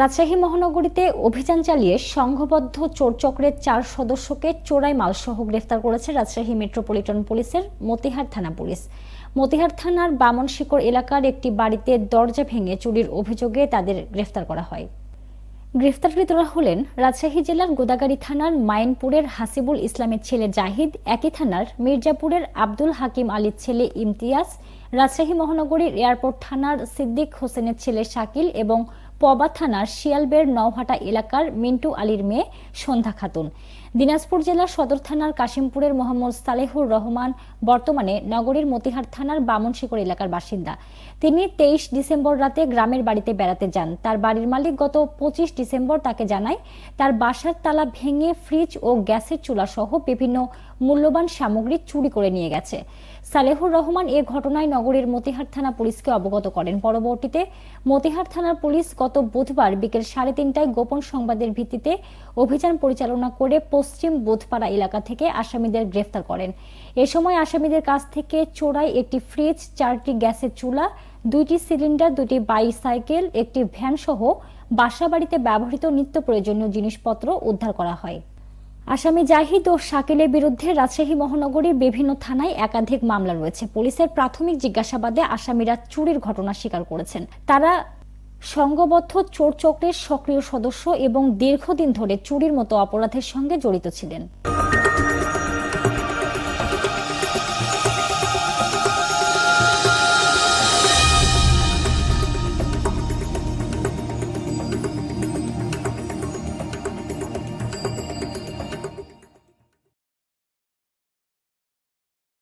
রাজশাহী মহানগরীতে অভিযান চালিয়ে সংঘবদ্ধ চোরচক্রের চার সদস্যকে চোরাই মালসহ গ্রেফতার করেছে রাজশাহী মেট্রোপলিটন পুলিশের মতিহার থানা পুলিশ। মতিহার থানার বামনশিকড় এলাকার একটি বাড়িতে দরজা ভেঙে চুরির অভিযোগে তাদের গ্রেফতার করা হয়। গ্রেফতারকৃতরা হলেন রাজশাহী জেলার গোদাগাড়ি থানার মাইনপুরের হাসিবুল ইসলামের ছেলে জাহিদ, একই থানার মির্জাপুরের আব্দুল হাকিম আলীর ছেলে ইমতিয়াজ, রাজশাহী মহানগরীর এয়ারপোর্ট থানার সিদ্দিক হোসেনের ছেলে শাকিল এবং পবা থানার শিয়ালবের নওহাটা এলাকার মিন্টু আলীর মেয়ে সন্ধ্যা খাতুন। দিনাজপুর জেলার সদর থানার কাশিমপুরের মোহাম্মদ সালেহুর রহমান, বর্তমানে নগরীর মতিহার থানার বামনশিকর এলাকার বাসিন্দা। তিনি তেইশ ডিসেম্বর রাতে গ্রামের বাড়িতে বেড়াতে যান। তার বাড়ির মালিক গত পঁচিশ ডিসেম্বর তাকে জানায়, তার বাসার তালা ভেঙে ফ্রিজ ও গ্যাসের চুলা সহ বিভিন্ন মূল্যবান সামগ্রী চুরি করে নিয়ে গেছে। সালেহুর রহমান এ ঘটনায় নগরীর মতিহার থানা পুলিশকে অবগত করেন। পরবর্তীতে মতিহার থানার পুলিশ গত বুধবার বিকেল সাড়ে তিনটায় গোপন সংবাদের ভিত্তিতে অভিযান পরিচালনা করে পশ্চিম বোধপাড়া এলাকা থেকে আসামিদের গ্রেফতার করেন। এ সময় আসামিদের কাছ থেকে চোরাই একটি ফ্রিজ, চারটি গ্যাসের চুলা, দুইটি সিলিন্ডার, দুটি বাইসাইকেল, একটি ভ্যান সহ বাসা বাড়িতে ব্যবহৃত নিত্য প্রয়োজনীয় জিনিসপত্র উদ্ধার করা হয়। আসামি জাহিদ ও শাকিলের বিরুদ্ধে রাজশাহী মহানগরীর বিভিন্ন থানায় একাধিক মামলা রয়েছে। পুলিশের প্রাথমিক জিজ্ঞাসাবাদে আসামিরা চুরির ঘটনা স্বীকার করেছেন। তারা সংঘবদ্ধ চোর চক্রের সক্রিয় সদস্য এবং দীর্ঘদিন ধরে চুরির মতো অপরাধের সঙ্গে জড়িত ছিলেন।